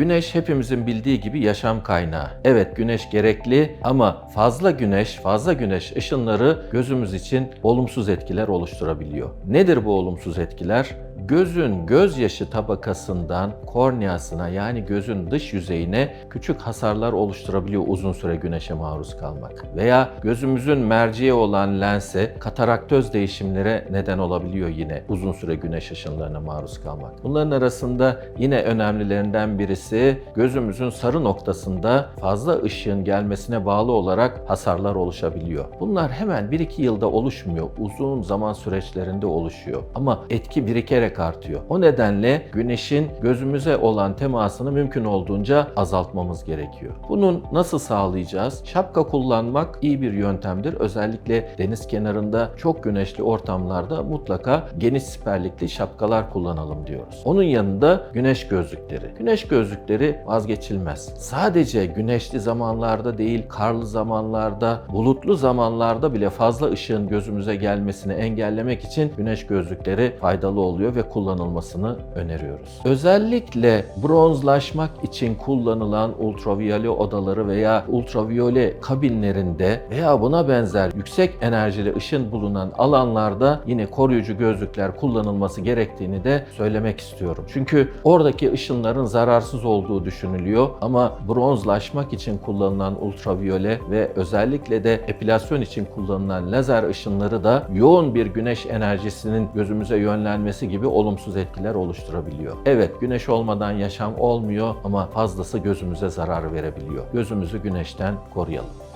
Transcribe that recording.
Güneş hepimizin bildiği gibi yaşam kaynağı. Evet güneş gerekli ama fazla güneş, fazla güneş ışınları gözümüz için olumsuz etkiler oluşturabiliyor. Nedir bu olumsuz etkiler? Gözün gözyaşı tabakasından korneasına yani gözün dış yüzeyine küçük hasarlar oluşturabiliyor uzun süre güneşe maruz kalmak. Veya gözümüzün merceği olan lense kataraktöz değişimlere neden olabiliyor yine uzun süre güneş ışınlarına maruz kalmak. Bunların arasında yine önemlilerinden birisi gözümüzün sarı noktasında fazla ışığın gelmesine bağlı olarak hasarlar oluşabiliyor. Bunlar hemen 1-2 yılda oluşmuyor. Uzun zaman süreçlerinde oluşuyor. Ama etki birikerek artıyor. O nedenle güneşin gözümüze olan temasını mümkün olduğunca azaltmamız gerekiyor. Bunu nasıl sağlayacağız? Şapka kullanmak iyi bir yöntemdir. Özellikle deniz kenarında çok güneşli ortamlarda mutlaka geniş siperlikli şapkalar kullanalım diyoruz. Onun yanında güneş gözlükleri. Güneş gözlükleri vazgeçilmez. Sadece güneşli zamanlarda değil, karlı zamanlarda, bulutlu zamanlarda bile fazla ışığın gözümüze gelmesini engellemek için güneş gözlükleri faydalı oluyor ve kullanılmasını öneriyoruz. Özellikle bronzlaşmak için kullanılan ultraviyole odaları veya ultraviyole kabinlerinde veya buna benzer yüksek enerjili ışın bulunan alanlarda yine koruyucu gözlükler kullanılması gerektiğini de söylemek istiyorum. Çünkü oradaki ışınların zararsız olduğu düşünülüyor ama bronzlaşmak için kullanılan ultraviyole ve özellikle de epilasyon için kullanılan lazer ışınları da yoğun bir güneş enerjisinin gözümüze yönlenmesi gibi olumsuz etkiler oluşturabiliyor. Evet güneş olmadan yaşam olmuyor ama fazlası gözümüze zarar verebiliyor. Gözümüzü güneşten koruyalım.